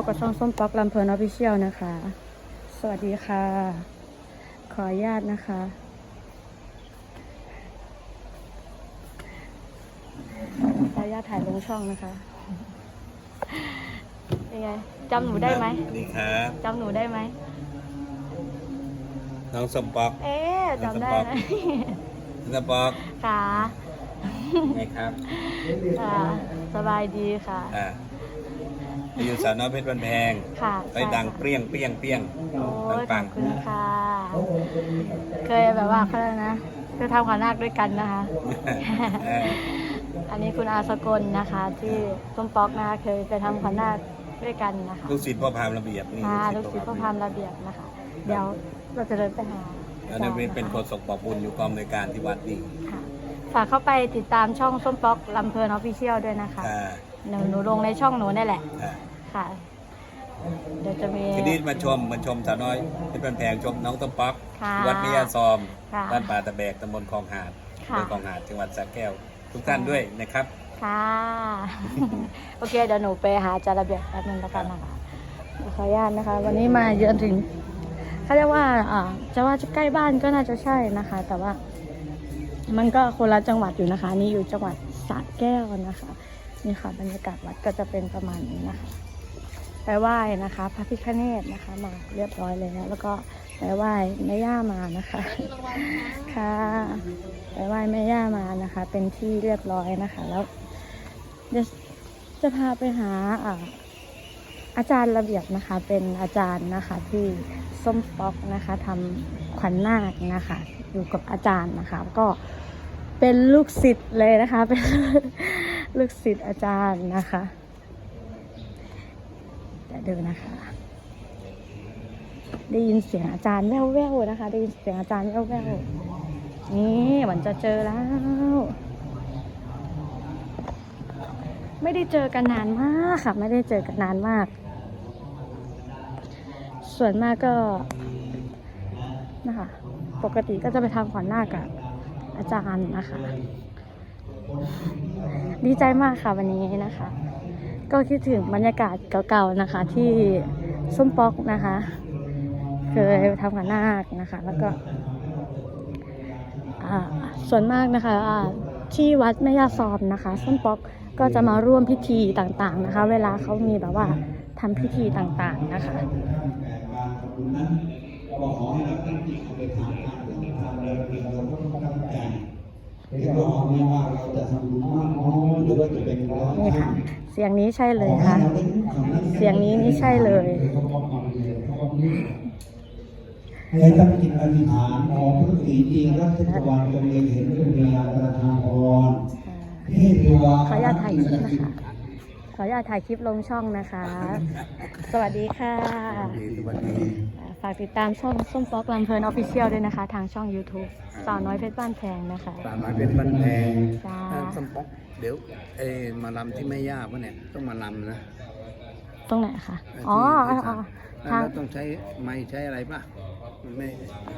บกับช่องส้มป๊อกลำเพลินออฟฟิเชียลนะคะ สวัสดีค่ะ ขออนุญาตนะคะ ขออนุญาตถ่ายลงช่องนะคะ เป็นไงจำหนูได้ไหมสวัสดีครับจำหนูได้ไหม น้องสมปอกเอ๊ะจำได้ไหมน้องสมปอกค่ะไงครับค่ะสบายดีค่ะอ่า ไปอยู่สาวน้อยเพชรบันแพงค่ะไปดังเปรี้ยงเปรี้ยงเปรี้ยงโอ้ปังยขปัองบคุณค่ะ เคยแบบว่าเขาเรียกนะเคยทำขวัญนาคด้วยกันนะคะ เอออันนี้คุณอาสกลนะคะ ที่ส้มป๊อกนะคะเคยไปทำขวัญนาคด้วยกันนะคะลูกศิษย์พ่อพามระเบียบนี่ค่ะลูกศิษย์พ่อพามระเบียบนะคะ เดี๋ยวเราจะเดินไปหาแล้วนั่นเป็นโฆษกปอบุญอยู่กองในวยการที่วัดนี่ค่ะฝากเข้าไปติดตามช่องส้มป๊อกลำเพลินออฟฟิเชียลด้วยนะคะ อ่าหนูหนูลงในช่องหนูนี่แหละ อ่า ค่ะ เดี๋ยวจะมี ทีนี้มาชมมาชมสาวน้อยเพชรบันแพงชมน้องสมปอกค่ะวัดเมียาซอมค่ะบ้านป่าตะแบกตำบลคลองหาดค่ะ อำเภอคลองหาดจังหวัดสระแก้ว ทุกท่านด้วยนะครับ ค่ะ โอเค เดี๋ยวหนูไปหาจาระเบียบแป๊บนึงแล้วกันนะคะขออนุญาตนะคะ วันนี้มาเยอะถึงเขาเรียกว่าอ่าจะว่าจะใกล้บ้านก็น่าจะใช่นะคะ แต่ว่า มันก็คนละจังหวัดอยู่นะคะ นี่อยู่จังหวัดสระแก้วนะคะ นี่ค่ะบรรยากาศวัดก็จะเป็นประมาณนี้นะคะ ไปไหว้นะคะพระพิฆเนศนะคะมาเรียบร้อยเลยนะแล้วก็ไปไหว้แม่ย่ามานะคะ ค่ะไปไหว้แม่ย่ามานะคะ เป็นที่เรียบร้อยนะคะ แล้วเดี๋ยวจะพาไปหาอ่าอาจารย์ระเบียบนะคะ เป็นอาจารย์นะคะที่ส้มป๊อกนะคะทำขวัญนาคนะคะ อยู่กับอาจารย์นะคะ ก็เป็นลูกศิษย์เลยนะคะ เป็นลูกศิษย์อาจารย์นะคะ ยวดูนะคะ ได้ยินเสียงอาจารย์แว่วๆนะคะ ได้ยินเสียงอาจารย์แว่วๆนี่หวันจะเจอแล้ว ไม่ได้เจอกันนานมากค่ะ ไม่ได้เจอกันนานมาก ส่วนมากก็นะคะ ปกติก็จะไปทำขวัญหน้าคกับอาจารย์นะคะ ดีใจมากค่ะวันนี้นะคะ ก็คิดถึงบรรยากาศเก่าๆนะคะ ที่ส้มป๊อกนะคะ เคยทำกับนาคนะคะ แล้วก็ส่วนมากนะคะที่วัดแม่ยาซอมนะคะ ส้มป๊อกก็จะมาร่วมพิธีต่างๆนะคะ เวลาเขามีแบบว่าทำพิธีต่างๆนะคะก็ขอให้เราตั้งจิตอธิษฐานการปฏิบัติธรรมเป็นเราต้องตั้งใจเรียกร้องไม่ว่าเราจะ นร้อยนี่ครั้ค่ะงเสียงนี้ใช่เลยขอให้ค่ะเราได้คำนั้นเสียงนี้นี่ใช่เลยให้ตั้งจิตอธิษฐานขอพระศรีจริงรัชกวาลจงเล็งเห็นเป็นพยานประทานพรเทพวาขออนุญาตถ่ายคลิปนะคะ ขออนุญาตถ่ายคลิปลงช่องนะคะ สวัสดีค่ะสวัสดีฝากติดตามช่องส้มป๊อกลำเพลินออฟฟิเชียลด้วยนะคะ ทางช่อง YouTube สาวน้อยเพชรบ้านแพงนะคะ สามร้อยเป็นบ้านแพงจ้าถ้าสมป๊อกเดี๋ยวเอยมาลำที่ไม่ยากวะเนี่ยต้องมาลำนะตรงไหนคะเที่อ๋ออ๋อที่อ๋อสามทางแล้วต้องใช้ไม้ใช้อะไรป่ะมันไม่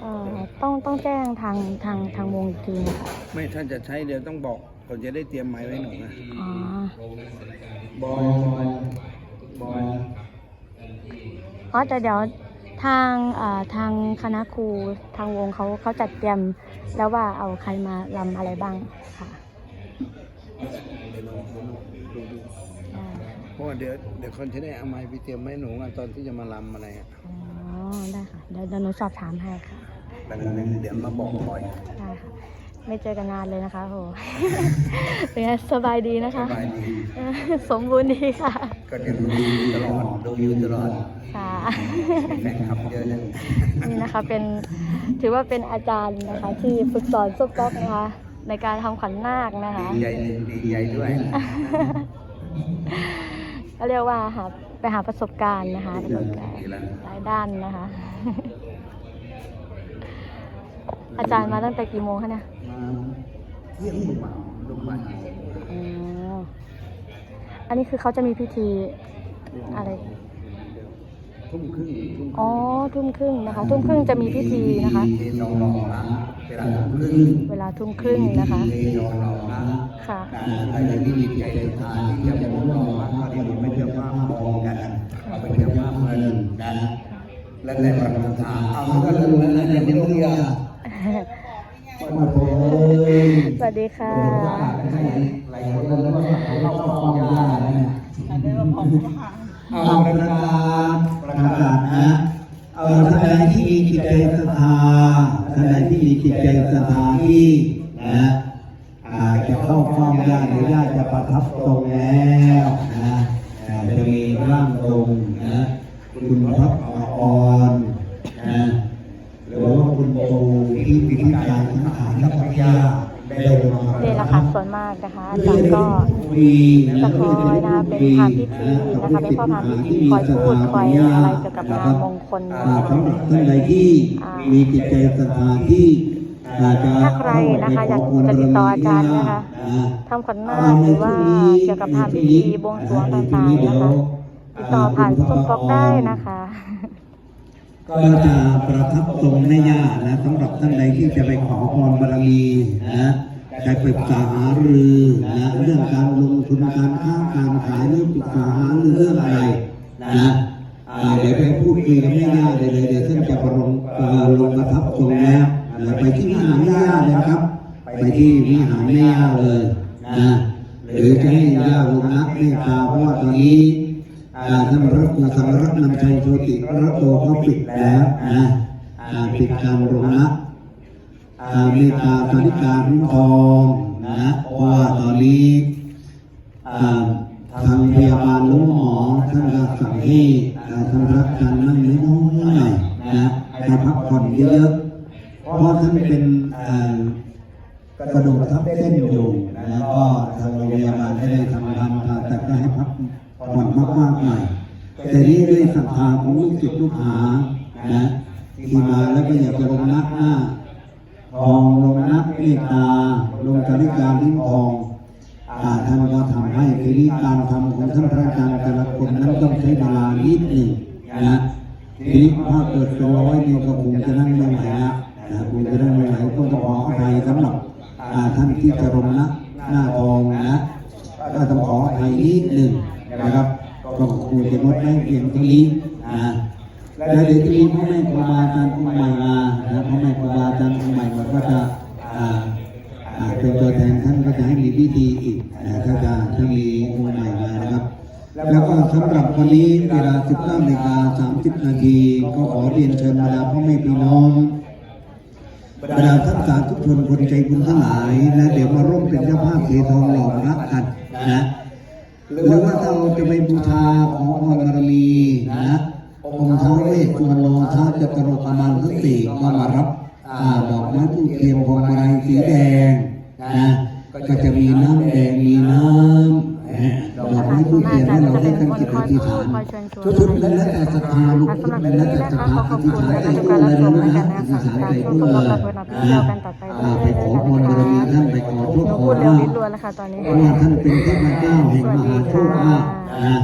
เอ่อต้องต้องแจ้งทางทางทางวงอีกทีนะคะไม่ถ้าจะใช้เดี๋ยวต้องบอกคนจะได้เตรียมไม้ไว้หนูนะอ๋อบอยบอยอ๋อแต่เดี๋ยว ทางเอ่อทางคณะครูทางวงเขาเขาจัดเตรียมแล้วว่าเอาใครมาลำอะไรบ้างค่ะเดี๋ยวลองดูดูได้เพราะว่าเดี๋ยวเดี๋ยวคนจะได้เอาไม้ไปเตรียมไว้หนูอะตอนที่จะมาลำอะไรอะอ๋อได้ค่ะเดี๋ยวเดี๋ยวหนูสอบถามให้ค่ะดังนั้นเดี๋ยวมาบอกบอยได้ค่ะ ไม่เจอกันนานเลยนะคะโหเป็นไงสบายดีนะคะ สบายดีเออสมบูรณ์ดีค่ะ ก็เดี๋ยวดูอยู่ตลอดดูอยู่ตลอด ค่ะแฟนคลับเยอะนะนี่นะคะเป็นถือว่าเป็นอาจารย์นะคะ ที่ฝึกสอนซุปก๊อกนะคะ ในการทำขวัญนาคนะคะ ดีใจดีใจด้วยก็เรียกว่าหาไปหาประสบการณ์นะคะประสบการณ์ดีแล้วหลายด้านนะคะ อาจารย์มาตั้งแต่กี่โมงคะเนี่ยมาเที่ยงลงมาลงมาอ๋ออันนี้คือเขาจะมีพิธีอะไร ทุ่มครึ่งอ๋อ ทุ่มครึ่งนะคะ ทุ่มครึ่งจะมีพิธีนะคะเททองหล่อนะเวลาทุ่มครึ่งเวลาทุ่มครึ่งนะคะเททองหล่อนะค่ะใครที่มีใจศรัทธาที่จะมาร่วมงานก็เรียนไม่เชื่อว่าพองกันเอาไปทและในประธานเอาก็รู้แล้วนะเดี๋ยวเรียกมาโพย สวัสดีค่ะหลายคนแล้วก็เขาก็ฟ้องยานะเอาประกาศประกาศนะเอาท่านใดที่มีจิตใจศรัทธาท่านใดที่มีจิตใจศรัทธาที่นะอาจะเข้าเฝ้าญาติหรือญาติจะประทับตรงแล้วนะอ่าจะมีร่างทรงนะคุณพระอ่อนนะ หรือว่าคุณ ปู่ที่พิธีการสังขารนักวิทยาได้ลงมานี่แหละค่ะส่วนมากนะคะอาจารย์ก็จะคอยนะคะเป็นพานพิธีนะคะเป็นพ่อพานพิธีคอยพูดคอยอะไรเกี่ยวกับงานมงคลสำหรับท่านใดที่มีจิตใจศรัทธาที่ถ้าใครนะคะอยากจะติดต่ออาจารย์นะคะทำขวัญนาคหรือว่าเกี่ยวกับพานพิธีบวงสรวงต่างๆนะคะ ติดต่อผ่านซุปบ็อกได้นะคะ ก็จะประทับตรงแม่ย่านะสำหรับท่านใดที่จะไปขอพรบารมีนะจะปรึกษาหารือนะเรื่องการลงทุนการค้าการขายเรื่องปรึกษาหารือเรื่องอะไรนะเดี๋ยวไปพูดคุยกับแม่ย่าเลยเดี๋ยวท่านจะประลงเอ่อลงประทับตรงแล้วนะไปที่วิหารแม่ย่าเลยครับ ไปที่วิหารแม่ย่าเลยนะหรือจะให้ย่าลงนักเมตตาเพราะว่าตอนนี้ อ่าท่านรัตนสังรัตนำชัยโชติรัตโตเขาปิดแล้วนะอ่าปิดการลงนะอ่าเมตตาสาริกาพิมทองนะเพราะว่าตอนนี้อ่าทางพยาบาลหรือหมอท่านก็สั่งให้อ่าท่านรับการนั่งน้อยๆน่อยนะให้พักผ่อนเยอะๆเพราะท่านเป็นกระดูกทับเส้นอยู่แล้วก็ทางโรงพยาบาลได้ได้ทำการผ่าตัดก็ให้พัก ผ่อนมากๆหน่อยแต่นี่ด้วยศรัทธาของลูกศิษย์ลูกหานะที่มาแล้วก็อยากจะลงนักหน้าทองลงนักเมตตาลงจาริการลิ้นทองอาท่านก็ทำให้ทีนี้การทำของท่านพระอาจารย์แต่ละคนนั้นต้องใช้เวลานิดหนึ่งนะทีนี้ถ้าเกิดเป็นร้อยนี่ก็คงจะนั่งไม่ไหวละนะคงจะนั่งไม่ไหวก็ต้องขออภัยสำหรับอ่าท่านที่จะลงนักหน้าทองนะก็ต้องขออภัยนิดหนึ่ง นะครับก็คงจะงดได้เพียงเท่านี้นะแล้วเดี๋ยวจะมีพ่อแม่ครูบาอาจารย์องค์ใหม่มานะพ่อแม่ครูบาอาจารย์องค์ใหม่มาก็จะเป็นตัวแทนท่านก็จะให้มีพิธีอีกนะถ้าจะถ้ามีองค์ใหม่มานะครับ แล้วก็สำหรับวันนี้เวลา 19นาฬิกา30 นาทีก็ขอเรียนเชิญบรรดาพ่อแม่พี่น้องบรรดาท่านสาธุชนคนใจบุญทั้งหลายนะเดี๋ยวมาร่วมเป็นเจ้าภาพสีทองหล่อพระกันนะ หรือว่าถ้าเราจะไปบูชาขอพรบารมีนะองค์ท้าวเวสสุวรรณท้าวจตุรกมารทั้งสี่ก็มารับดอกไม้ทูบเทียนพวงมาลัยสีแดงนะก็จะมีน้ำแดงมีน้ำ ดอกไม้ทูบเทียนให้เราได้กันจิตอธิษฐานทุกๆเป็นแล้วแต่ศรัทธาลูกค่ะทุกเป็นแล้วแต่ศรัทธาขออขอบธิษฐานใจด้วยทุกเลการยรับชมนะแล้วกันะคะอธิษฐานใจด้วยทุกเลคนยเราไปนับเที่ยวกันต่อไปไปขอพรบารมีท่านไปขอโชคขอพูดเร็วลาลิ้ภนรัวแล้วค่ะตอนนี้เพราว่าท่านเป็นเทพเจ้าแห่งมหาโชคลาภนะ